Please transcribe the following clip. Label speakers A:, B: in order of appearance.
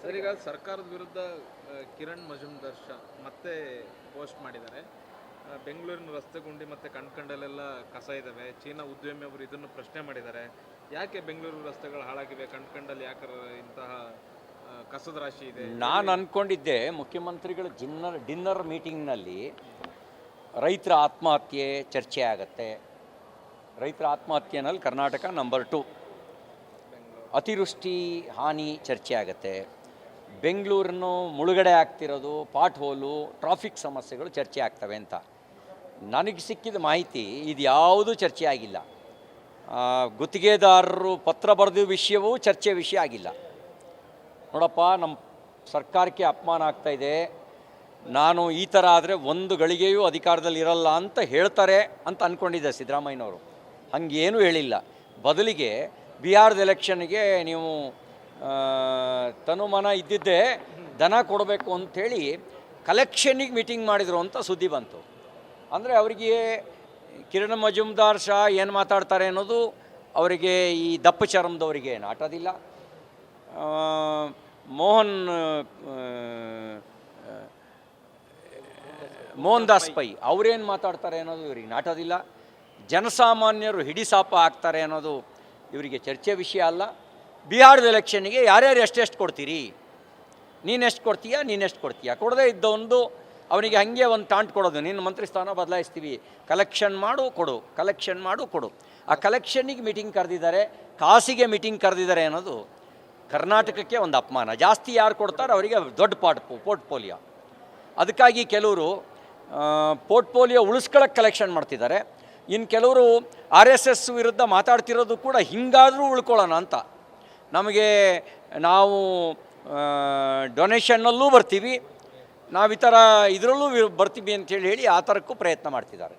A: Sir, ಈಗ ಸರ್ಕಾರದ ವಿರುದ್ಧ ಕಿರಣ್ ಮಜುಮ್ದಾರ್ ಶಾ ಮತ್ತೆ ಪೋಸ್ಟ್ ಮಾಡಿದ್ದಾರೆ. ಬೆಂಗಳೂರಿನ ರಸ್ತೆ ಗುಂಡಿ ಮತ್ತು ಕಣ್ಕಂಡಲ್ಲೆಲ್ಲ ಕಸ ಇದ್ದಾವೆ ಚೀನಾ ಉದ್ಯಮಿ ಅವರು ಇದನ್ನು ಪ್ರಶ್ನೆ ಮಾಡಿದ್ದಾರೆ. ಯಾಕೆ ಬೆಂಗಳೂರು ರಸ್ತೆಗಳು ಹಾಳಾಗಿವೆ? ಕಣ್ಕಂಡಲ್ಲಿ ಯಾಕೆ ಇಂತಹ ಕಸದ ರಾಶಿ ಇದೆ?
B: ನಾನು ಅಂದ್ಕೊಂಡಿದ್ದೆ ಮುಖ್ಯಮಂತ್ರಿಗಳ ಜಿನ್ನರ್, ಡಿನ್ನರ್ ಮೀಟಿಂಗ್ನಲ್ಲಿ ರೈತರ ಆತ್ಮಹತ್ಯೆ ಚರ್ಚೆ ಆಗತ್ತೆ. ರೈತರ ಆತ್ಮಹತ್ಯೆನಲ್ಲಿ ಕರ್ನಾಟಕ ನಂಬರ್ ಟು. ಅತಿವೃಷ್ಟಿ ಹಾನಿ ಚರ್ಚೆ ಆಗತ್ತೆ. ಬೆಂಗಳೂರನ್ನು ಮುಳುಗಡೆ ಆಗ್ತಿರೋದು, ಪಾಟ್ ಹೋಲು, ಟ್ರಾಫಿಕ್ ಸಮಸ್ಯೆಗಳು ಚರ್ಚೆ ಆಗ್ತವೆ ಅಂತ. ನನಗೆ ಸಿಕ್ಕಿದ ಮಾಹಿತಿ ಇದು ಯಾವುದೂ ಚರ್ಚೆ ಆಗಿಲ್ಲ. ಗುತ್ತಿಗೆದಾರರು ಪತ್ರ ಬರೆದ ವಿಷಯವೂ ಚರ್ಚೆ ವಿಷಯ ಆಗಿಲ್ಲ. ನೋಡಪ್ಪ, ನಮ್ಮ ಸರ್ಕಾರಕ್ಕೆ ಅಪಮಾನ ಆಗ್ತಾ ಇದೆ. ನಾನು ಈ ಥರ ಆದರೆ ಒಂದು ಗಳಿಗೆಯೂ ಅಧಿಕಾರದಲ್ಲಿ ಇರಲ್ಲ ಅಂತ ಹೇಳ್ತಾರೆ ಅಂತ ಅಂದ್ಕೊಂಡಿದ್ದೆ ಸಿದ್ದರಾಮಯ್ಯನವರು. ಹಂಗೇನೂ ಹೇಳಿಲ್ಲ. ಬದಲಿಗೆ ಬಿಹಾರದ ಎಲೆಕ್ಷನ್ಗೆ ನೀವು ತನುಮನ ಇದ್ದಿದ್ದೇ ದನ ಕೊಡಬೇಕು ಅಂಥೇಳಿ ಕಲೆಕ್ಷನಿಗೆ ಮೀಟಿಂಗ್ ಮಾಡಿದರು ಅಂತ ಸುದ್ದಿ ಬಂತು. ಅಂದರೆ ಅವರಿಗೆ ಕಿರಣ್ ಮಜುಮ್ದಾರ್ ಶಾ ಏನು ಮಾತಾಡ್ತಾರೆ ಅನ್ನೋದು ಅವರಿಗೆ ಈ ದಪ್ಪ ಚರ್ಮದವರಿಗೆ ನಾಟೋದಿಲ್ಲ ಆ, ಮೋಹನ್ ಮೋಹನ್ ದಾಸ್ ಪೈ ಅವರೇನು ಮಾತಾಡ್ತಾರೆ ಅನ್ನೋದು ಇವರಿಗೆ ನಾಟೋದಿಲ್ಲ ಜನಸಾಮಾನ್ಯರು ಹಿಡಿಸಾಪ ಆಗ್ತಾರೆ ಅನ್ನೋದು ಇವರಿಗೆ ಚರ್ಚೆ ವಿಷಯ ಅಲ್ಲ. ಬಿಹಾರದ ಎಲೆಕ್ಷನ್ಗೆ ಯಾರ್ಯಾರು ಎಷ್ಟೆಷ್ಟು ಕೊಡ್ತೀರಿ? ನೀನೆಷ್ಟು ಕೊಡ್ತೀಯಾ ನೀನೆಷ್ಟು ಕೊಡ್ತೀಯಾ? ಕೊಡದೇ ಇದ್ದವೊಂದು ಅವನಿಗೆ ಹಾಗೆ ಒಂದು ಟಾಂಟ್ ಕೊಡೋದು, ನಿನ್ನ ಮಂತ್ರಿ ಸ್ಥಾನ ಬದಲಾಯಿಸ್ತೀವಿ. ಕಲೆಕ್ಷನ್ ಮಾಡು, ಕೊಡು. ಕಲೆಕ್ಷನ್ ಮಾಡು, ಕೊಡು. ಆ ಕಲೆಕ್ಷನ್ನಿಗೆ ಮೀಟಿಂಗ್ ಕರೆದಿದ್ದಾರೆ, ಕಾಸಿಗೆ ಮೀಟಿಂಗ್ ಕರೆದಿದ್ದಾರೆ ಅನ್ನೋದು ಕರ್ನಾಟಕಕ್ಕೆ ಒಂದು ಅಪಮಾನ. ಜಾಸ್ತಿ ಯಾರು ಕೊಡ್ತಾರೋ ಅವರಿಗೆ ದೊಡ್ಡ ಪಾಟ್ ಪೋರ್ಟ್ಫೋಲಿಯೋ ಅದಕ್ಕಾಗಿ ಕೆಲವರು ಪೋರ್ಟ್ಫೋಲಿಯೋ ಉಳಿಸ್ಕೊಳ್ಳೋಕೆ ಕಲೆಕ್ಷನ್ ಮಾಡ್ತಿದ್ದಾರೆ. ಇನ್ನು ಕೆಲವರು ಆರ್ ಎಸ್ ಎಸ್ ವಿರುದ್ಧ ಮಾತಾಡ್ತಿರೋದು ಕೂಡ ಹಿಂಗಾದರೂ ಉಳ್ಕೊಳ್ಳೋಣ ಅಂತ. ನಮಗೆ ನಾವು ಡೊನೇಷನ್ನಲ್ಲೂ ಬರ್ತೀವಿ. ನಾವು ಈ ಥರ ಇದರಲ್ಲೂ ಬರ್ತೀವಿ ಅಂತೇಳಿ ಹೇಳಿ ಆ ಥರಕ್ಕೂ ಪ್ರಯತ್ನ ಮಾಡ್ತಿದ್ದಾರೆ.